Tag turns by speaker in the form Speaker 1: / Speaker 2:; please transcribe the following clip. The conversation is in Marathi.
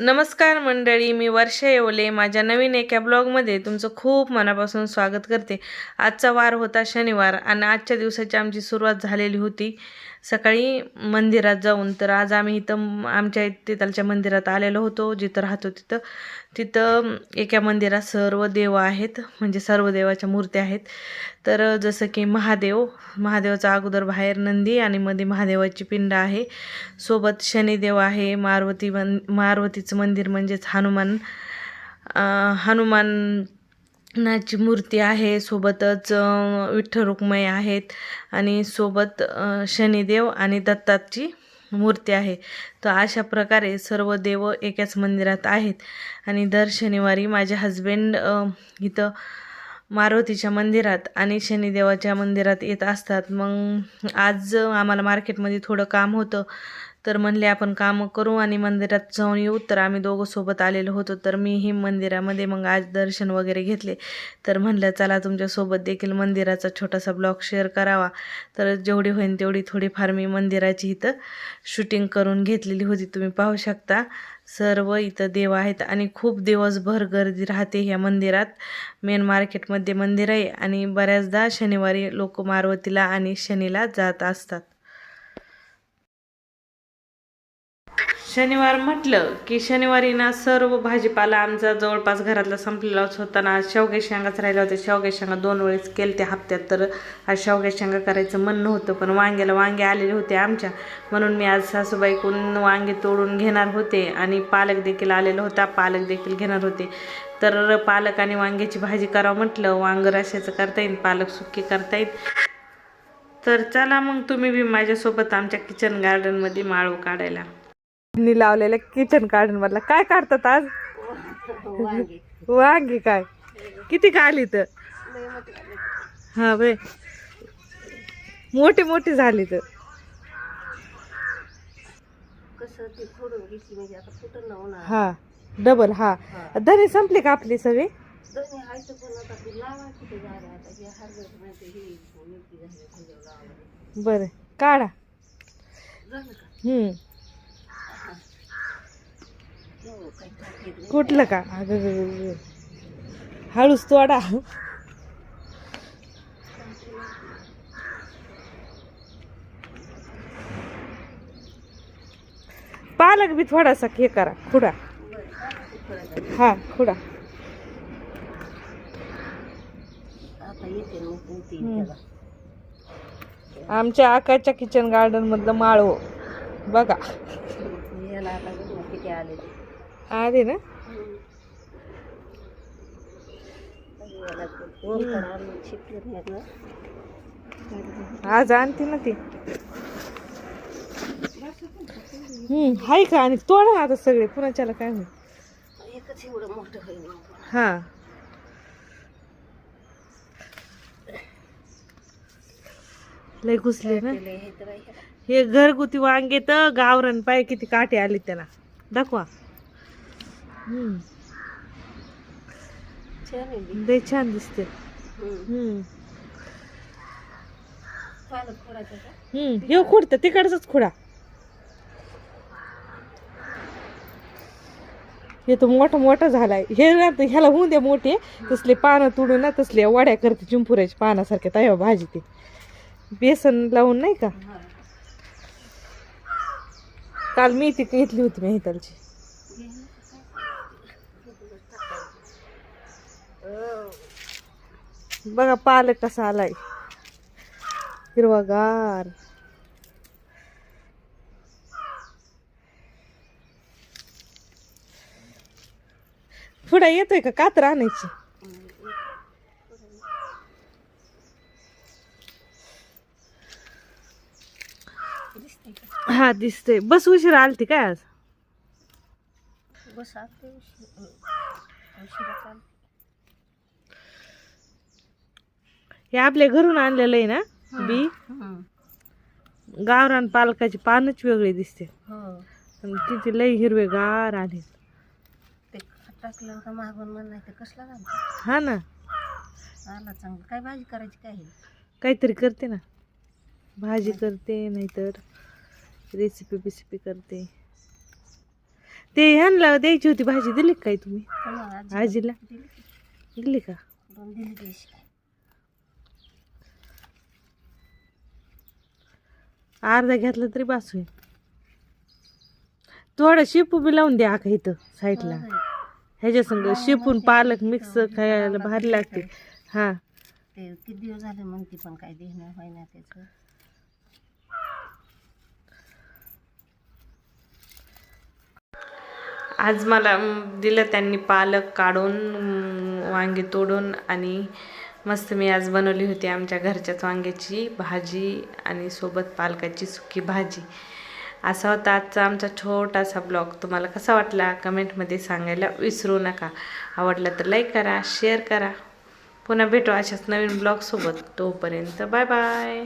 Speaker 1: नमस्कार मंडळी मी वर्षा येवले. माझ्या नवीन एका ब्लॉगमध्ये तुमचं खूप मनापासून स्वागत करते. आजचा वार होता शनिवार आणि आजच्या दिवसाची आमची सुरुवात झालेली होती. सकाळी मंदिरात जाऊन तर आज आम्ही इथं आमच्या तिथलच्या मंदिरात आलेलो होतो जिथं राहतो तिथं. तिथं एका मंदिरात सर्व देव आहेत म्हणजे सर्व देवाच्या मूर्त्या आहेत. तर जसं की महादेव महादेवाचा अगोदर बाहेर नंदी आणि मध्ये महादेवाची पिंड आहे. सोबत शनिदेव आहे मारुती मन मारुतीचं मंदिर म्हणजेच हनुमान हनुमान नाची मूर्ती आहे सोबतच विठ्ठल रुक्मय आहेत आणि सोबत शनिदेव आणि दत्ताची मूर्ती आहे. तर अशा प्रकारे सर्व देव एकाच मंदिरात आहेत आणि दर शनिवारी माझे हजबंड इथं मारुतीच्या मंदिरात आणि शनिदेवाच्या मंदिरात येत असतात. मग आज आम्हाला मार्केटमध्ये थोडं काम होतं. तर म्हणले आपण कामं करू आणि मंदिरात जाऊन येऊ. तर आम्ही दोघं सोबत आलेलो होतो. तर मीही मंदिरामध्ये मग आज दर्शन वगैरे घेतले. तर म्हणलं चला तुमच्यासोबत देखील मंदिराचा छोटासा ब्लॉग शेअर करावा. तर जेवढी होईल तेवढी थोडीफार मी मंदिराची इथं शूटिंग करून घेतलेली होती. तुम्ही पाहू शकता सर्व इथं देव आहेत आणि खूप दिवसभर गर्दी राहते ह्या मंदिरात. मेन मार्केटमध्ये मंदिर आहे आणि बऱ्याचदा शनिवारी लोक मारवतीला आणि शनीला जात असतात. शनिवार म्हटलं की शनिवारी ना सर्व भाजीपाला आमचा जवळपास घरातला संपलेलाच होता ना. आज शेवगे शेंगाच राहिल्या होत्या शेवगे शेंगा दोन वेळेस केले त्या हप्त्यात. तर आज शेवगे शेंगा करायचं म्हणणं होतं पण वांग्याला वांगे आलेले होते आमच्या. म्हणून मी आज सासूबाईकडून वांगे तोडून घेणार होते आणि पालक देखील आलेला होता. पालक देखील घेणार होते. तर पालक आणि वांग्याची भाजी करावं म्हटलं. वांग रश्याचं करता येईल पालक सुके करता येईल. तर चला मग तुम्ही बी माझ्यासोबत आमच्या किचन गार्डनमध्ये माळव काढायला. मी लावलेल्या किचन गार्डन मधला. काय काढतात आज? वांगी काय? किती का आली तर हा बाय मोठी मोठी झाली तर
Speaker 2: म्हणजे
Speaker 1: हा डबल हा. धने संपले का आपली सगळी?
Speaker 2: दोन्ही हायचं पण
Speaker 1: कुठलं का? अगं. हळूच तोडा. पालक बी थोडासा हे करा खुडा. हा खुडा. आमच्या आकाच्या किचन गार्डन मधलं माळव. बघा.
Speaker 2: याला ना
Speaker 1: ना आज आणते ना ती हम्म हाय का आणि तोडा आता सगळे पुण्याच्याला काय होईल हा लय घुसले ना
Speaker 2: हे
Speaker 1: घरगुती वांगे तर गावरण पाय किती काटे आले त्याला दाखवा
Speaker 2: छान.
Speaker 1: लय छान दिसते. हे खुडतं तिकडच खुडा. हे तो मोठा मोठा झालाय. हे ना ह्याला होऊन दे मोठे. तसले पानं तोडून ना तसले वड्या करते चिंपुऱ्याच्या पानासारख्या तया भाजी ते. बेसन लावून नाही का? काल मी ती घेतली होती मी बघा पालक कसा आलाय. हिरवागार. पुढे येतोय का? कातर आणायची. हा दिसते बस उशीर आलती काय आज?
Speaker 2: बस आलते उशीर उशिरा चाल
Speaker 1: हे आपल्या घरून आणलेलं आहे ना बी? गावरान पालकाची पानच वेगळी दिसते.
Speaker 2: हो.
Speaker 1: आणि तिथे लई
Speaker 2: ते टाकलं का मागून नाही तर कसला झाला
Speaker 1: हा ना.
Speaker 2: आला चांगलं. काय भाजी करायची काय?
Speaker 1: काहीतरी करते ना. भाजी करते नाहीतर रेसिपी बिसिपी करते. ते ह्यांना द्यायची होती भाजी. दिली काय तुम्ही? आजीला
Speaker 2: दिली. की?
Speaker 1: दिली का
Speaker 2: दोन दिली पैसे
Speaker 1: अर्धा घेतला तरी बास होईल. थोडं शेपू बी लावून द्या का इथं साईडला. ह्याच्या संग शेपून पालक मिक्स खायला भारी लागते. हा.
Speaker 2: ते किती दिवस झाले म्हणते पण काय देणं होय ना त्याचं?
Speaker 1: आज मला दिलं त्यांनी पालक काढून वांगे तोडून आणि मस्त मी आज बनवली होती आमच्या घरच्याच वांग्याची भाजी आणि सोबत पालकाची सुकी भाजी. असा होता आजचा आमचा छोटासा ब्लॉग. तुम्हाला कसा वाटला? कमेंटमध्ये सांगायला विसरू नका. आवडला तर लाईक करा शेअर करा. पुन्हा भेटू अशाच नवीन ब्लॉगसोबत. तोपर्यंत बाय बाय